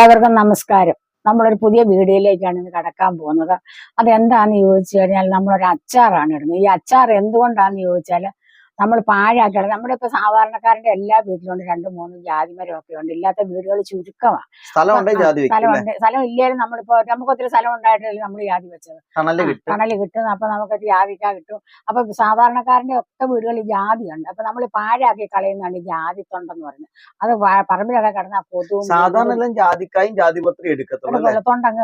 ഏവർക്കും നമസ്കാരം. നമ്മളൊരു പുതിയ വീഡിയോയിലേക്കാണ് ഇന്ന് കടക്കാൻ പോകുന്നത്. അതെന്താന്ന് ചോദിച്ചു കഴിഞ്ഞാൽ നമ്മളൊരു അച്ചാറാണ് ഇടുന്നത്. ഈ അച്ചാർ എന്തുകൊണ്ടാന്ന് ചോദിച്ചാൽ നമ്മൾ പാഴാക്കണം. നമ്മുടെ ഇപ്പൊ സാധാരണക്കാരന്റെ എല്ലാ വീട്ടിലുണ്ട്. രണ്ടും മൂന്നും ജാതിമരം ഒക്കെ ഉണ്ട്. ഇല്ലാത്ത വീടുകൾ ചുരുക്കമാണ് സ്ഥലമുണ്ട് സ്ഥലം ഇല്ലാലും നമ്മളിപ്പോ നമുക്ക് ഒത്തിരി സ്ഥലം ഉണ്ടായിട്ടില്ല നമ്മൾ ജാതി വെച്ചത്. കണൽ കിട്ടും. അപ്പൊ നമുക്ക് ജാതിക്ക കിട്ടും. അപ്പൊ സാധാരണക്കാരന്റെ ഒക്കെ വീടുകളിൽ ജാതി ഉണ്ട് അപ്പൊ നമ്മൾ പാഴാക്കി കളയുന്നതാണ് ജാതി തൊണ്ടെന്ന് പറയുന്നത്. അത് പറമ്പിലൊക്കെ കിടന്ന കൊതുവും സാധാരണ ജാതിക്കായും ജാതിപത്രി എടുക്കത്തുള്ളൂ അല്ലേ?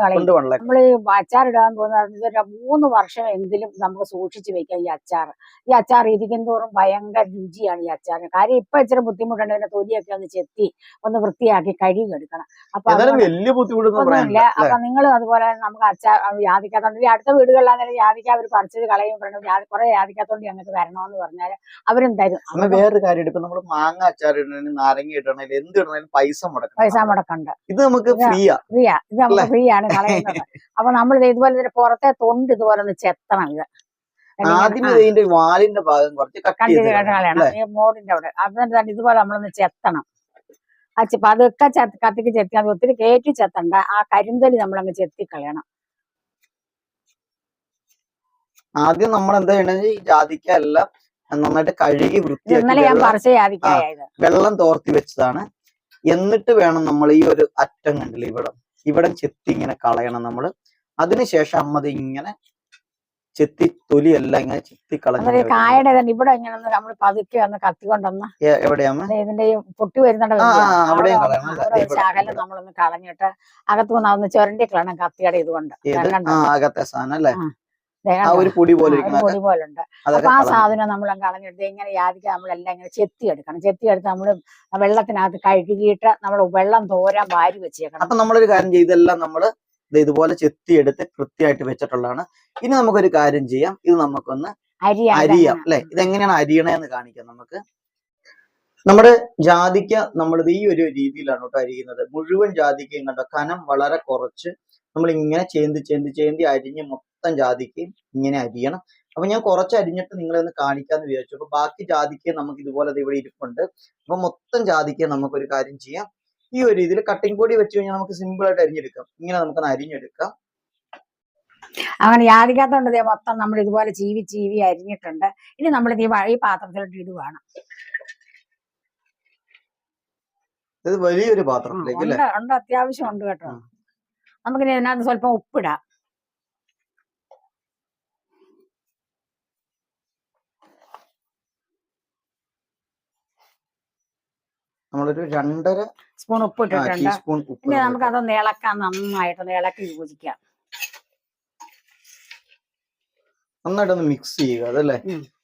കളയും. നമ്മൾ ഈ അച്ചാറിടാൻ പോകുന്ന മൂന്ന് വർഷം എങ്കിലും നമുക്ക് സൂക്ഷിച്ചു വെക്കാം ഈ അച്ചാർ. ഈ അച്ചാർ ഇരിക്കും തോറും ഭയങ്കര രുചിയാണ് ഈ അച്ചാറിന്. കാര്യം ഇപ്പൊ ഇച്ചിരി ബുദ്ധിമുട്ടുണ്ട്. പിന്നെ തൊലിയൊക്കെ ഒന്ന് ചെത്തി ഒന്ന് വൃത്തിയാക്കി കഴുകി എടുക്കണം അപ്പൊ വലിയ ബുദ്ധിമുട്ടൊന്നുമില്ല അപ്പൊ നിങ്ങൾ അതുപോലെ നമുക്ക് അച്ചാർ യാദിക്കാത്തോണ്ട് ഈ അടുത്ത വീടുകളിലാണെങ്കിലും യാതിക്ക അവർ പറിച്ചത് കളയും പറഞ്ഞു കുറെ യാദിക്കാത്തോണ്ട് ഞങ്ങൾക്ക് വരണമെന്ന് പറഞ്ഞാൽ അവരും തരും. വേറൊരു കാര്യം ഇപ്പൊ നമ്മൾ മാങ്ങ അച്ചാർ ഇടണേലും നാരങ്ങ ഇടണേലും എന്ത് ഇടണേലും പൈസ മുടക്കണം. പൈസ മുടക്കണ്ട. ഇത് നമുക്ക്. ഫ്രീയാ. ഫ്രീയാ. ഇത് നമുക്ക് ഫ്രീ ആണ് കളയുന്നത്. അപ്പൊ നമ്മൾ ഇതുപോലെ പുറത്തെ തൊണ്ട് ഇതുപോലെ ഒന്ന് ചെത്തണം ഇത്. ആദ്യം ഇതിന്റെ വാലിന്റെ ഭാഗം കുറച്ച് കട്ട് ചെയ്ത് മോഡിന്റെ അവിടെ. എന്നിട്ട് ഇതുപോലെ നമ്മളൊന്ന് ചെത്തണം. ആ പതുക്കെ ചെത്ത് കത്തിക്ക് ചെത്തി അത് ഒത്തിരി കയറ്റി ചെത്തണ്ട. ആ കരിന്തലി നമ്മളങ്ങ് ചെത്തി കളയണം. ആദ്യം നമ്മൾ എന്താ ചെയ്യണത് ഈ ജാതിക്ക എല്ലാം നന്നായിട്ട് കഴുകി വൃത്തി വൃത്തിയാക്കി ഇന്നലെ ഞാൻ വെള്ളം- പറിച്ച ജാതിക്കായ വെള്ളം തോർത്തി വെച്ചതാണ്. എന്നിട്ട് വേണം നമ്മൾ ഈ ഒരു അറ്റം കണ്ടില്ല ഇവിടെ? ഇവിടെ ചെത്തി ഇങ്ങനെ കളയണം നമ്മൾ. അതിനുശേഷം അമ്മത് ഇങ്ങനെ ചെത്തി തൊലിയല്ല ഇങ്ങനെ ചെത്തി കളഞ്ഞു കായയുടെ തന്നെ ഇവിടെ ഇങ്ങനെ ഒന്ന് നമ്മൾ പതുക്കെ ഒന്ന് കത്തിക്കൊണ്ടൊന്ന് ഇതിന്റെ പൊട്ടി വരുന്നുണ്ട് ശകലം. നമ്മളൊന്ന് കളഞ്ഞിട്ട് അകത്ത് വന്ന് ഒന്ന് ചുരണ്ടി കത്തിയുടെ ഇതുകൊണ്ട് അകത്തെ സാധനം അല്ലേ? ഒരു പൊടി പോലെ പൊടി ഉണ്ട്. അപ്പൊ ആ. സാധനം നമ്മൾ കളഞ്ഞെടുത്ത് ഇങ്ങനെ യാതിക്ക് നമ്മളെല്ലാം ഇങ്ങനെ ചെത്തിയെടുക്കണം ചെത്തിയെടുത്ത് നമ്മൾ വെള്ളത്തിനകത്ത് കഴുകിയിട്ട് നമ്മൾ വെള്ളം തോരാൻ വാരി വെച്ചേക്കണം. അപ്പൊ നമ്മളൊരു കാര്യം ചെയ്തെല്ലാം നമ്മൾ ഇതുപോലെ ചെത്തിയെടുത്ത് കൃത്യമായിട്ട് വെച്ചിട്ടുള്ളതാണ്. ഇനി നമുക്കൊരു കാര്യം ചെയ്യാം. ഇത് നമുക്കൊന്ന് അരി അരിയാം അല്ലെ? ഇതെങ്ങനെയാണ് അരിയണേന്ന് കാണിക്കാം നമുക്ക്. നമ്മുടെ ജാതിക്ക നമ്മളിത് ഈ ഒരു രീതിയിലാണ് കേട്ടോ അരിയുന്നത്. മുഴുവൻ ജാതിക്കയും കണ്ടോ? കനം വളരെ കുറച്ച്. നമ്മൾ ഇങ്ങനെ ചേന്തി ചേന്തി ചേന്തി അരിഞ്ഞ് മൊത്തം ജാതിക്കയും ഇങ്ങനെ അരിയണം. അപ്പൊ ഞാൻ കുറച്ച് അരിഞ്ഞിട്ട് നിങ്ങളെ ഒന്ന് കാണിക്കാന്ന് വിചാരിച്ചു. അപ്പൊ ബാക്കി ജാതിക്ക നമുക്ക് ഇതുപോലെ ഇവിടെ ഇരിപ്പുണ്ട്. അപ്പൊ മൊത്തം ജാതിക്ക നമുക്കൊരു കാര്യം ചെയ്യാം. ഈ ഒരു രീതിയിൽ കട്ടിംഗ് പൊടി വെച്ച് കഴിഞ്ഞാൽ നമുക്ക് സിമ്പിൾ ആയിട്ട് അരിഞ്ഞെടുക്കാം. ഇങ്ങനെ നമുക്ക് അരിഞ്ഞെടുക്കാം. അങ്ങനെ യാതിക്കാത്തോണ്ട് മൊത്തം നമ്മൾ ഇതുപോലെ ജീവി ജീവി അരിഞ്ഞിട്ടുണ്ട്. ഇനി നമ്മൾ ഈ പാത്രത്തിലോട്ട് ഇടുവാണ്. ഇത് വലിയൊരു പാത്രം പാത്രത്തിലേക്ക് ഉണ്ട് അത്യാവശ്യം ഉണ്ട് കേട്ടോ. നമുക്കിനി ഇതിനകത്ത് സ്വല്പം ഉപ്പിടാം. നമ്മളൊരു രണ്ടര സ്പൂൺ ഉപ്പ് ഇട്ടിട്ടുണ്ട് ടീസ്പൂൺ ഉപ്പ് ഇനി നമുക്ക് അതൊന്ന് ഇളക്കാൻ നന്നായിട്ട് ഇളക്കി യോജിക്കാം. നന്നായിട്ടൊന്ന് മിക്സ് ചെയ്യുക അതല്ലേ?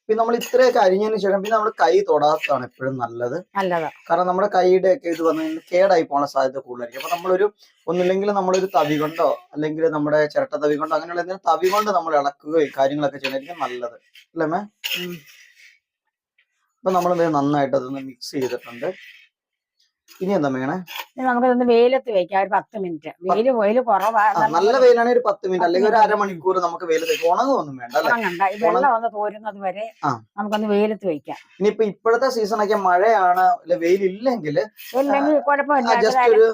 പിന്നെ നമ്മൾ ഇത്രയൊക്കെ അരിഞ്ഞതിന് ശേഷം പിന്നെ നമ്മൾ കൈ തൊടാത്തതാണ് എപ്പോഴും നല്ലത്. നല്ലത്. കാരണം നമ്മുടെ കൈയുടെ ഒക്കെ ഇത് വന്നു കഴിഞ്ഞാൽ കേടായി പോകാൻ സാധ്യത കൂടുതലായിരിക്കും. അപ്പൊ നമ്മളൊരു ഒന്നില്ലെങ്കിൽ നമ്മളൊരു തവി കൊണ്ടോ അല്ലെങ്കിൽ നമ്മുടെ ചിരട്ട തവി കൊണ്ടോ അങ്ങനെയുള്ള എന്തെങ്കിലും തവി കൊണ്ട് നമ്മൾ ഇളക്കുകയും കാര്യങ്ങളൊക്കെ ചെയ്യണമായിരിക്കും നല്ലത്. അല്ലേ മേ. അപ്പൊ നമ്മൾ നന്നായിട്ട് അതൊന്ന് മിക്സ് ചെയ്തിട്ടുണ്ട്. ഇനി എന്താ വേണേ നമുക്ക് നമുക്കിതൊന്ന് വെയിലത്ത് വെക്കാം ഒരു പത്ത് മിനിറ്റ്. വെയിൽ വെയിൽ കുറവാ. നല്ല വെയിലാണെങ്കിൽ ഒരു പത്ത് മിനിറ്റ് അല്ലെങ്കിൽ ഒരു അരമണിക്കൂർ നമുക്ക് വെയിലത്ത് ഉണങ്ങൊന്നും വേണ്ട ഉണങ്ങണ്ട. ഈ വെള്ളം ഒന്ന് തോരുന്നത് വരെ നമുക്കൊന്ന് വെയിലത്ത് വെക്കാം. ഇനിയിപ്പോ ഇപ്പോഴത്തെ സീസണൊക്കെ മഴയാണ് വെയിലില്ലെങ്കിൽ ഇല്ലെങ്കിൽ കുഴപ്പമില്ല ജസ്റ്റ് ഒരു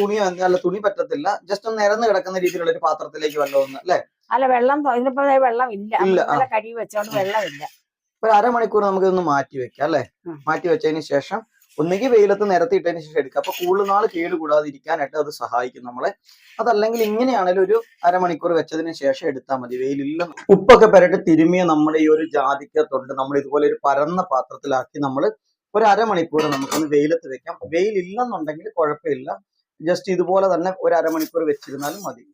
തുണി അല്ല തുണി പറ്റത്തില്ല. ജസ്റ്റ് ഒന്ന് നിരന്ന് കിടക്കുന്ന രീതിയിലുള്ള ഒരു പാത്രത്തിലേക്ക് വെള്ളം ഒന്ന് അല്ലെ? അല്ല വെള്ളം ഇതിനിപ്പോ വെള്ളം ഇല്ല. ഇല്ല, കഴുകി വെച്ചോണ്ട് വെള്ളമില്ല. ഒരു അരമണിക്കൂർ നമുക്ക് ഇതൊന്ന് മാറ്റി വെക്കാം അല്ലെ? മാറ്റി വെച്ചതിന് ശേഷം ഒന്നുകിൽ വെയിലത്ത് നിരത്തിയിട്ടതിന് ശേഷം എടുക്കുക. അപ്പൊ കൂടുതൽ നാൾ കേട് കൂടാതിരിക്കാനായിട്ട് അത് സഹായിക്കും നമ്മളെ. അതല്ലെങ്കിൽ ഇങ്ങനെയാണെങ്കിലും ഒരു അരമണിക്കൂർ വെച്ചതിന് ശേഷം എടുത്താൽ മതി. വെയിലില്ല ഉപ്പൊക്കെ പെരട്ട് തിരുമിയ നമ്മുടെ ഈ ഒരു ജാതിക്കത്തുണ്ട് നമ്മൾ ഇതുപോലെ ഒരു പരന്ന പാത്രത്തിലാക്കി നമ്മൾ ഒരു അരമണിക്കൂർ നമുക്കൊന്ന് വെയിലത്ത് വെക്കാം. വെയിലില്ലെന്നുണ്ടെങ്കിൽ കുഴപ്പമില്ല. ജസ്റ്റ് ഇതുപോലെ തന്നെ ഒരു അരമണിക്കൂർ വെച്ചിരുന്നാലും മതി.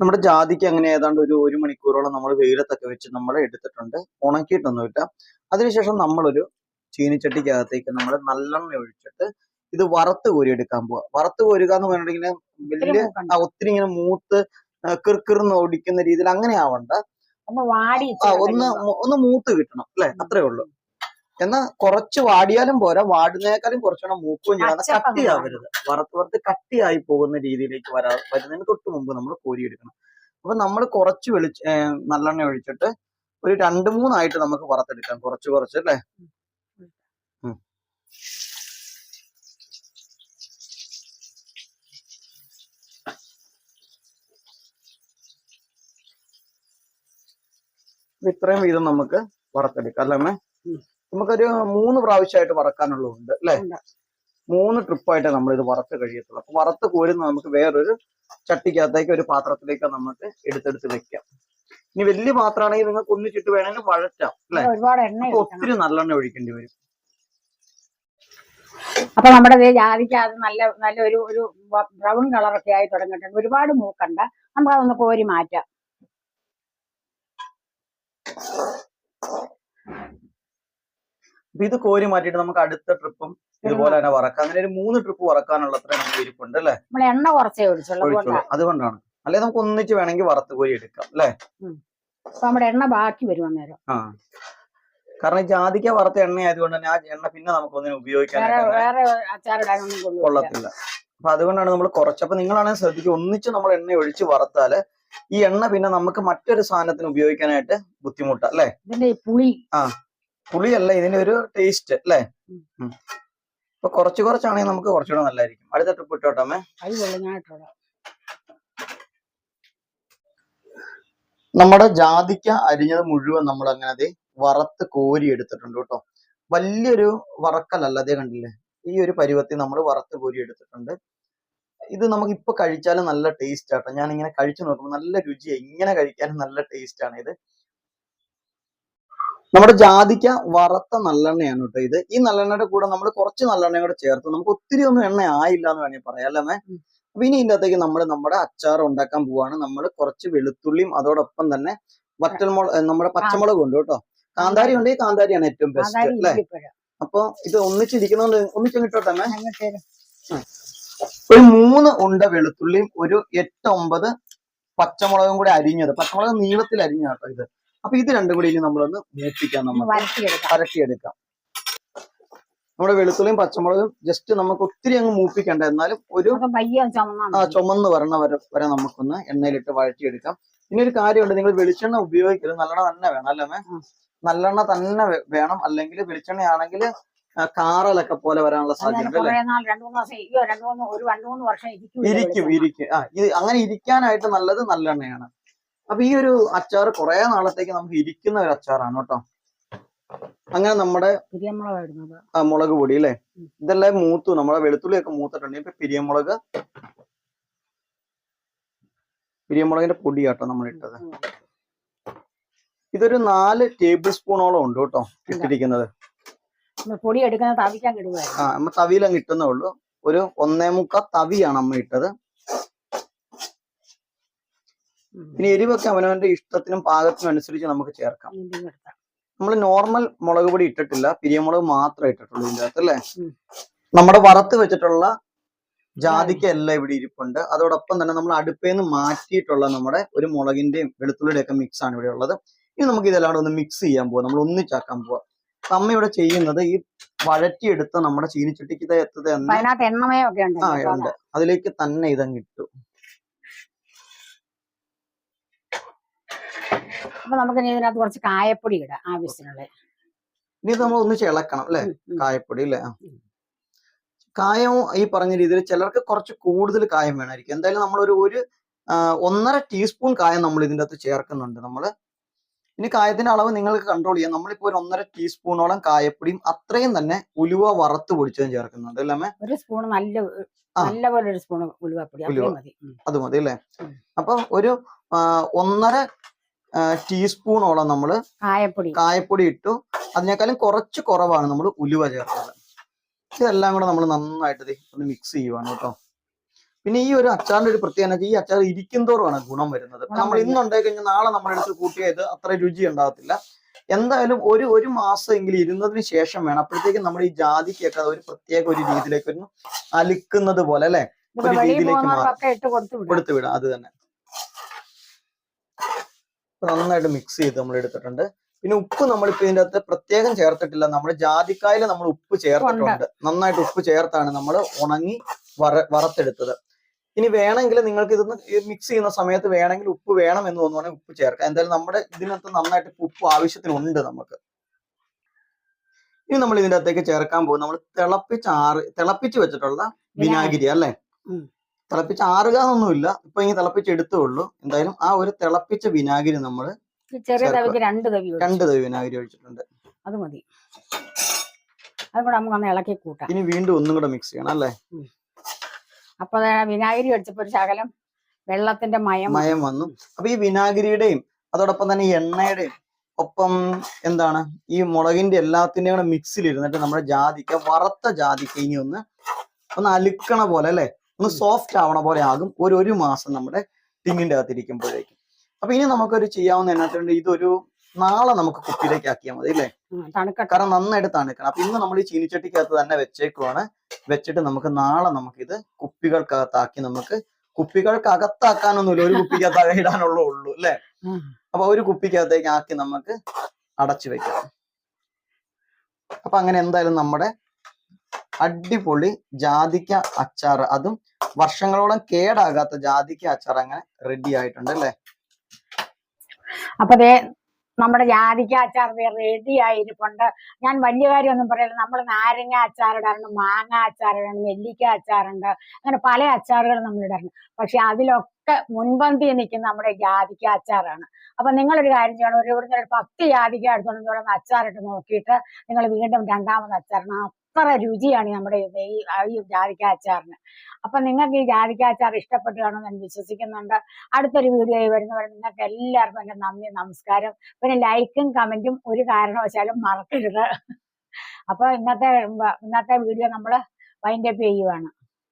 നമ്മുടെ ജാതിക്ക് അങ്ങനെ ഏതാണ്ട് ഒരു ഒരു മണിക്കൂറോളം നമ്മൾ വെയിലത്തൊക്കെ വെച്ച് നമ്മൾ എടുത്തിട്ടുണ്ട്. ഉണക്കിയിട്ടൊന്നും ഇല്ല അതിനുശേഷം നമ്മളൊരു ചീനിച്ചട്ടിക്കകത്തേക്ക് നമ്മൾ നല്ലെണ്ണ ഒഴിച്ചിട്ട് ഇത് വറുത്ത് കോരി എടുക്കാൻ പോവാ. വറുത്ത് കോരുക എന്ന് പറഞ്ഞിട്ടുണ്ടെങ്കിൽ വലിയ ഒത്തിരി ഇങ്ങനെ മൂത്ത് കിർക്കിർന്ന് ഓടിക്കുന്ന രീതിയിൽ അങ്ങനെ ആവണ്ട. ഒന്ന് ആ ഒന്ന് മൂത്ത് കിട്ടണം അല്ലെ? അത്രേ ഉള്ളൂ. എന്നാ കുറച്ച് വാടിയാലും പോരാ. വാടുന്നേക്കാളും കുറച്ചുകൂടെ മൂക്കുകയും ആവരുത് കട്ടിയാവരുത്. വറുത്ത് വറുത്ത് കട്ടിയായി പോകുന്ന രീതിയിലേക്ക് വരാ വരുന്നതിന് തൊട്ട് മുമ്പ് നമ്മൾ കോരിയെടുക്കണം. അപ്പൊ നമ്മൾ കുറച്ച് വെളിച്ച നല്ലെണ്ണ ഒഴിച്ചിട്ട് ഒരു രണ്ട് മൂന്നായിട്ട് നമുക്ക് വറുത്തെടുക്കാം. കുറച്ച് കുറച്ച് അല്ലേ? ഇത്രയും വീതം നമുക്ക് വറുത്തെടുക്കാം അല്ലേ അമ്മേ? നമുക്കൊരു മൂന്ന് പ്രാവശ്യമായിട്ട് വറക്കാനുള്ളതുണ്ട് അല്ലേ? മൂന്ന് ട്രിപ്പായിട്ട് നമ്മൾ ഇത് വറുത്ത് കഴിയത്തുള്ളൂ. അപ്പൊ വറുത്ത് കോരുന്ന നമുക്ക് വേറൊരു ചട്ടിക്കകത്തേക്ക് ഒരു പാത്രത്തിലേക്ക് നമുക്ക് എടുത്തെടുത്ത് വെക്കാം. ഇനി വലിയ പാത്രമാണെങ്കിൽ നിങ്ങൾക്ക് ഒന്നിച്ചിട്ട് വേണമെങ്കിൽ വഴറ്റാം അല്ലെ? ഒത്തിരി നല്ലെണ്ണ ഒഴിക്കേണ്ടി വരും. അപ്പൊ നമ്മുടെ ദേ ജാതിക്ക അത് നല്ല നല്ല ഒരു ഒരു ബ്രൗൺ കളറൊക്കെ ആയി തുടങ്ങിയിട്ടുണ്ട്. ഒരുപാട് മൂക്കണ്ട. നമുക്ക് അതൊന്ന് കോരി മാറ്റാം. ഇത് കോരി മാറ്റിട്ട് നമുക്ക് അടുത്ത ട്രിപ്പും ഇതുപോലെ തന്നെ വറക്കാം. അങ്ങനെ ഒരു മൂന്ന് ട്രിപ്പ് വറക്കാനുള്ള അത്ര നമുക്ക് ഇരിപ്പുണ്ട് അല്ലേ? നമ്മൾ എണ്ണ കുറച്ചേ ഒഴിച്ചുള്ളൂ. ഒഴിച്ചോളൂ അതുകൊണ്ടാണ്. അല്ലെ നമുക്ക് ഒന്നിച്ച് വേണമെങ്കിൽ വറുത്ത് കോരി എടുക്കാം അല്ലെ? നമ്മുടെ എണ്ണ ബാക്കി വരും അന്നേരം. കാരണം ജാതിക്ക വറുത്ത എണ്ണ ആയതുകൊണ്ട് തന്നെ ആ എണ്ണ പിന്നെ നമുക്ക് ഒന്നിനും ഉപയോഗിക്കാൻ കൊള്ളത്തില്ല. അപ്പൊ അതുകൊണ്ടാണ് നമ്മൾ കുറച്ചപ്പോ നിങ്ങളാണെങ്കിൽ ശ്രദ്ധിക്കുക ഒന്നിച്ച് നമ്മൾ എണ്ണ ഒഴിച്ച് വറുത്താൽ ഈ എണ്ണ പിന്നെ നമുക്ക് മറ്റൊരു സാധനത്തിന് ഉപയോഗിക്കാനായിട്ട് ബുദ്ധിമുട്ടാ അല്ലെ? പുളി. ആ പുളി പുളിയല്ല ഇതിന്റെ ഒരു ടേസ്റ്റ് അല്ലെ. അപ്പൊ കുറച്ച് കുറച്ചാണെങ്കിൽ നമുക്ക് കുറച്ചുകൂടെ നല്ലതായിരിക്കും. അടുത്ത ട്രിപ്പ് ഇട്ടോട്ടമ്മേ നമ്മുടെ ജാതിക്ക അരിഞ്ഞത് മുഴുവൻ നമ്മൾ അങ്ങനെ വറുത്ത് കോരി എടുത്തിട്ടുണ്ട് കേട്ടോ. വലിയൊരു വറക്കലല്ല അതേ കണ്ടില്ലേ? ഈ ഒരു പരുവത്തിൽ നമ്മൾ വറുത്ത് കോരി എടുത്തിട്ടുണ്ട്. ഇത് നമുക്ക് ഇപ്പൊ കഴിച്ചാലും നല്ല ടേസ്റ്റ് ആട്ടോ ഞാൻ ഇങ്ങനെ കഴിച്ചു നോക്കുമ്പോൾ നല്ല രുചിയാ. ഇങ്ങനെ കഴിക്കാനും നല്ല ടേസ്റ്റ് ആണ് ഇത്. നമ്മുടെ ജാതിക്ക വറുത്ത നല്ലെണ്ണയാണ് കേട്ടോ ഇത്. ഈ നല്ലെണ്ണയുടെ കൂടെ നമ്മൾ കുറച്ച് നല്ലെണ്ണയും കൂടെ ചേർത്ത്. നമുക്ക് ഒത്തിരി ഒന്നും എണ്ണ ആയില്ല എന്ന് വേണമെങ്കിൽ പറയാം അല്ലേ മേ? അപ്പൊ ഇനി ഇതിന്റെ അകത്തേക്ക് നമ്മൾ നമ്മുടെ അച്ചാർ ഉണ്ടാക്കാൻ പോവാണ്. നമ്മൾ കുറച്ച് വെളുത്തുള്ളിയും അതോടൊപ്പം തന്നെ വറ്റൽമുളക് നമ്മുടെ പച്ചമുളക് ഉണ്ട് കേട്ടോ. കാന്താരി ഉണ്ടെങ്കിൽ കാന്താരിയാണ് ഏറ്റവും ബെസ്റ്റ് അല്ലേ? അപ്പൊ ഇത് ഒന്നിച്ചിരിക്കുന്നോണ്ട് ഒന്നിച്ചങ്ങിട്ടോട്ടെ? കിട്ടോട്ടെ ഒരു മൂന്ന് ഉണ്ട വെളുത്തുള്ളിയും ഒരു എട്ട് ഒമ്പത് പച്ചമുളകും കൂടി അരിഞ്ഞത്. പച്ചമുളക് നീളത്തിൽ അരിഞ്ഞ കേട്ടോ ഇത്. അപ്പൊ ഇത് രണ്ടും കൂടി ഇനി നമ്മളൊന്ന് മൂപ്പിക്കാം നമുക്ക്. വരട്ടിയെടുക്കാം. നമ്മുടെ വെളുത്തുള്ളിയും പച്ചമുളകും ജസ്റ്റ് നമുക്ക് ഒത്തിരി അങ്ങ് മൂപ്പിക്കണ്ട. എന്നാലും ഒരു ആ ചുമന്നാ ചുമന്ന് വരണ വരെ വരെ നമുക്കൊന്ന് എണ്ണയിലിട്ട് വഴറ്റിയെടുക്കാം. ഇനി ഒരു കാര്യമുണ്ട്. നിങ്ങൾ വെളിച്ചെണ്ണ ഉപയോഗിക്കരുത്. നല്ലെണ്ണ തന്നെ വേണം അല്ലേ? നല്ലെണ്ണ തന്നെ വേണം. അല്ലെങ്കിൽ വെളിച്ചെണ്ണയാണെങ്കിൽ ആണെങ്കിൽ കാറലൊക്കെ പോലെ വരാനുള്ള സാധ്യത ഇരിക്കും ഇരിക്കും. ആ ഇത് അങ്ങനെ ഇരിക്കാനായിട്ട് നല്ലത് നല്ലെണ്ണയാണ്. അപ്പൊ ഈ ഒരു അച്ചാർ കുറെ നാളത്തേക്ക് നമുക്ക് ഇരിക്കുന്ന ഒരു അച്ചാറാണ് കേട്ടോ. അങ്ങനെ നമ്മുടെ മുളക് പൊടി അല്ലേ. ഇതെല്ലാം മൂത്തു നമ്മളെ വെളുത്തുള്ളിയൊക്കെ മൂത്തിട്ടുണ്ട്. ഇപ്പൊ പിരിയമുളക് പിരിയമുളകിന്റെ പൊടിയാട്ടോ നമ്മൾ ഇട്ടത്. ഇതൊരു നാല് ടേബിൾ സ്പൂണോളം ഉണ്ട് കേട്ടോ ഇട്ടിരിക്കുന്നത്. പൊടി എടുക്കുന്ന തവിക്കാൻ ആ നമ്മ തവിയിലങ്ങ് ഇട്ടുന്നേ ഉള്ളൂ. ഒരു ഒന്നേ മുക്കാൽ തവിയാണ് അമ്മ ഇട്ടത്. ഇനി എരിവൊക്കെ അവനവന്റെ ഇഷ്ടത്തിനും പാകത്തിനും അനുസരിച്ച് നമുക്ക് ചേർക്കാം. നമ്മൾ നോർമൽ മുളക് പൊടി ഇട്ടിട്ടില്ല. പിരിയമുളക് മാത്രമേ ഇട്ടിട്ടുള്ളൂ ഇതിന്റെ അകത്ത് അല്ലേ? നമ്മുടെ വറുത്ത് വെച്ചിട്ടുള്ള ജാതിക്ക എല്ലാം ഇവിടെ ഇരിപ്പുണ്ട്. അതോടൊപ്പം തന്നെ നമ്മൾ അടുപ്പേന്ന് മാറ്റിയിട്ടുള്ള നമ്മുടെ ഒരു മുളകിന്റെയും വെളുത്തുള്ളിയുടെ ഒക്കെ മിക്സ് ആണ് ഇവിടെ ഉള്ളത്. ഇനി നമുക്ക് ഇതെല്ലാം ഒന്ന് മിക്സ് ചെയ്യാൻ പോവാം. നമ്മൾ ഒന്നിച്ചാക്കാൻ പോവാം. അമ്മ ഇവിടെ ചെയ്യുന്നത് ഈ വഴറ്റിയെടുത്ത നമ്മുടെ ചീനിച്ചട്ടിക്ക് എത്തത് ഉണ്ട്. അതിലേക്ക് തന്നെ ഇതങ്ങ് ഇട്ടു. അപ്പൊ നമുക്ക് ഇതിനകത്ത് കുറച്ച് കായപ്പൊടി ഇടാം ആവശ്യത്തിനുള്ള ഇനി നമ്മൾ ഒന്നിച്ച് ഇളക്കണം അല്ലെ. കായപ്പൊടി അല്ലേ. കായം ഈ പറഞ്ഞ രീതിയിൽ ചിലർക്ക് കുറച്ച് കൂടുതൽ കായം വേണമായിരിക്കും എന്തായാലും നമ്മളൊരു ഒരു ഒന്നര ടീസ്പൂൺ കായം നമ്മൾ ഇതിന്റെ അകത്ത് ചേർക്കുന്നുണ്ട് നമ്മൾ ഇനി കായത്തിന്റെ അളവ് നിങ്ങൾക്ക് കൺട്രോൾ ചെയ്യാം. നമ്മളിപ്പോ ഒരു ഒന്നര ടീസ്പൂണോളം കായപ്പൊടിയും അത്രയും തന്നെ ഉലുവ വറുത്ത് പൊടിച്ചതും ചേർക്കുന്നുണ്ട് അല്ലേ ഒരു സ്പൂൺ നല്ല നല്ലപോലെ ഒരു സ്പൂൺ ഉലുവപ്പൊടി. അത് മതി അല്ലേ. അപ്പൊ ഒരു ഒന്നര ടീസ്പൂണോളം നമ്മൾ കായപ്പൊടി. കായപ്പൊടി ഇട്ടു. അതിനേക്കാളും കുറച്ച് കുറവാണ് നമ്മൾ ഉലുവ ചേർത്തത് ഇതെല്ലാം കൂടെ നമ്മൾ നന്നായിട്ട് ഒന്ന് മിക്സ് ചെയ്യുവാണ് കേട്ടോ. പിന്നെ ഈ ഒരു അച്ചാറിന്റെ ഒരു പ്രത്യേകത ഈ അച്ചാർ ഇരിക്കും തോറുമാണ് ഗുണം വരുന്നത്. നമ്മൾ ഇന്ന് ഉണ്ടായി കഴിഞ്ഞാൽ നാളെ നമ്മുടെ അടുത്ത് കൂട്ടിയത് അത്ര രുചി ഉണ്ടാകത്തില്ല. എന്തായാലും ഒരു ഒരു മാസം എങ്കിലും ഇരുന്നതിന് ശേഷം വേണം. അപ്പോഴത്തേക്കും നമ്മുടെ ഈ ജാതിക്കൊക്കെ ഒരു പ്രത്യേക ഒരു രീതിയിലേക്ക് ഒന്ന് അലിക്കുന്നത് പോലെ അല്ലെ? ഒരു രീതിയിലേക്ക് കൊടുത്തു വിടാം. അത് തന്നെ. നന്നായിട്ട് മിക്സ് ചെയ്ത് നമ്മൾ എടുത്തിട്ടുണ്ട്. പിന്നെ ഉപ്പ് നമ്മളിപ്പോ ഇതിന്റെ അകത്ത് പ്രത്യേകം ചേർത്തിട്ടില്ല. നമ്മുടെ ജാതിക്കായിൽ നമ്മൾ ഉപ്പ് ചേർത്തിട്ടുണ്ട്. നന്നായിട്ട് ഉപ്പ് ചേർത്താണ് നമ്മൾ ഉണങ്ങി വറ വറുത്തെടുത്തത്. ഇനി വേണമെങ്കിൽ നിങ്ങൾക്ക് ഇതൊന്ന് മിക്സ് ചെയ്യുന്ന സമയത്ത് വേണമെങ്കിൽ ഉപ്പ് വേണം എന്ന് തോന്നുവാണെങ്കിൽ ഉപ്പ് ചേർക്കാം. എന്തായാലും നമ്മുടെ ഇതിനകത്ത് നന്നായിട്ട് ഉപ്പ് ആവശ്യത്തിനുണ്ട് നമുക്ക്. ഇനി നമ്മൾ ഇതിന്റെ അകത്തേക്ക് ചേർക്കാൻ പോകും നമ്മൾ തിളപ്പിച്ച് ആറ് തിളപ്പിച്ച് വെച്ചിട്ടുള്ള വിനാഗിരി. അല്ലേ? തിളപ്പിച്ച് തിളപ്പിച്ച് ആറുകാന്നൊന്നുമില്ല. ഇപ്പൊ ഇനി തിളപ്പിച്ച് എടുത്തേ ഉള്ളൂ. എന്തായാലും ആ ഒരു തിളപ്പിച്ച വിനാഗിരി നമ്മൾ ചെറിയ. തവിക്ക് രണ്ട് തവി രണ്ട് തവി വിനാഗിരി ഒഴിച്ചിട്ടുണ്ട്. അത് മതി. അതും കൂടെ നമുക്ക് ഒന്ന് ഇളക്കി കൂട്ടാം. ഇനി വീണ്ടും ഒന്നും കൂടെ മിക്സ് ചെയ്യണം അല്ലേ? അപ്പൊ വിനാഗിരി ഒഴിച്ചപ്പോ ഒരു ശകലം വെള്ളത്തിന്റെ മയം മയം വന്നു. അപ്പൊ ഈ വിനാഗിരിയുടെയും അതോടൊപ്പം തന്നെ എണ്ണയുടെയും ഒപ്പം എന്താണ്? ഈ മുളകിന്റെ എല്ലാത്തിന്റെയും കൂടെ മിക്സിൽ ഇരുന്നിട്ട് നമ്മുടെ ജാതിക്ക വറുത്ത ജാതിക്ക ഇനി ഒന്ന് ഒന്ന് അലുക്കണ പോലെ അല്ലെ? ഒന്ന് സോഫ്റ്റ് ആവണ പോലെ ആകും. ഒരു ഒരു മാസം നമ്മുടെ ടിങ്ങിന്റെ അകത്ത് ഇരിക്കുമ്പോഴേക്കും അപ്പൊ ഇനി നമുക്കൊരു ചെയ്യാവുന്ന എന്നാട്ടുണ്ട് ഇതൊരു നാളെ നമുക്ക് കുപ്പിയിലേക്ക് ആക്കിയാൽ മതി അല്ലേ? കാരണം നന്നായിട്ട് തണുക്കണം. അപ്പൊ ഇന്ന് നമ്മൾ ഈ ചീനിച്ചട്ടിക്കകത്ത് തന്നെ വെച്ചേക്കുവാണ്. വെച്ചിട്ട് നമുക്ക് നാളെ നമുക്ക് നമുക്കിത് കുപ്പികൾക്കകത്താക്കി നമുക്ക് കുപ്പികൾക്കകത്താക്കാനൊന്നുമില്ല ഒരു കുപ്പിക്കകത്ത് അകയിടാനുള്ള ഉള്ളൂ അല്ലെ. അപ്പൊ ഒരു കുപ്പിക്കകത്തേക്ക് ആക്കി നമുക്ക് അടച്ചു വെക്കാം. അപ്പൊ അങ്ങനെ എന്തായാലും നമ്മുടെ അടിപൊളി ജാതിക്ക അച്ചാർ അതും വർഷങ്ങളോളം കേടാകാത്ത ജാതിക്ക അച്ചാർ അങ്ങനെ റെഡി ആയിട്ടുണ്ട് അല്ലെ? അപ്പൊ ദേ നമ്മുടെ ജാതിക്ക അച്ചാർ റെഡി ആയിരിപ്പുണ്ട് ഞാൻ വലിയ കാര്യമൊന്നും പറയില്ല. നമ്മൾ നാരങ്ങ അച്ചാറിടാറുണ്ട് മാങ്ങ അച്ചാറിടാറുണ്ട് നെല്ലിക്ക അച്ചാറുണ്ട് അങ്ങനെ പല അച്ചാറുകൾ നമ്മൾ ഇടാറുണ്ട്. പക്ഷെ അതിലൊക്കെ മുൻപന്തി നിൽക്കുന്ന നമ്മുടെ ജാതിക്ക അച്ചാറാണ്. അപ്പൊ നിങ്ങളൊരു കാര്യം ചെയ്യണം. ഒരു ഇവിടുന്ന് ഒരു പത്ത് ജാതിക്ക എടുത്തോണ്ട് അച്ചാറിട്ട് നോക്കിയിട്ട് നിങ്ങൾ വീണ്ടും രണ്ടാമത് അച്ചാറിന് അത്ര രുചിയാണ് നമ്മുടെ ഈ ജാതിക്ക അച്ചാറിന്. അപ്പൊ നിങ്ങൾക്ക് ഈ ജാതിക്ക അച്ചാർ ഇഷ്ടപ്പെട്ടു കാണുമെന്ന് ഞാൻ വിശ്വസിക്കുന്നുണ്ട്. അടുത്തൊരു വീഡിയോയിൽ വരുന്നവരെ നിങ്ങൾക്ക് എല്ലാവർക്കും എന്റെ നന്ദി നമസ്കാരം. പിന്നെ ലൈക്കും കമന്റും ഒരു കാരണവശാലും മറക്കരുത്. അപ്പൊ ഇന്നത്തെ ഇന്നത്തെ വീഡിയോ നമ്മൾ വൈൻഡപ്പ് ചെയ്യുവാണ്.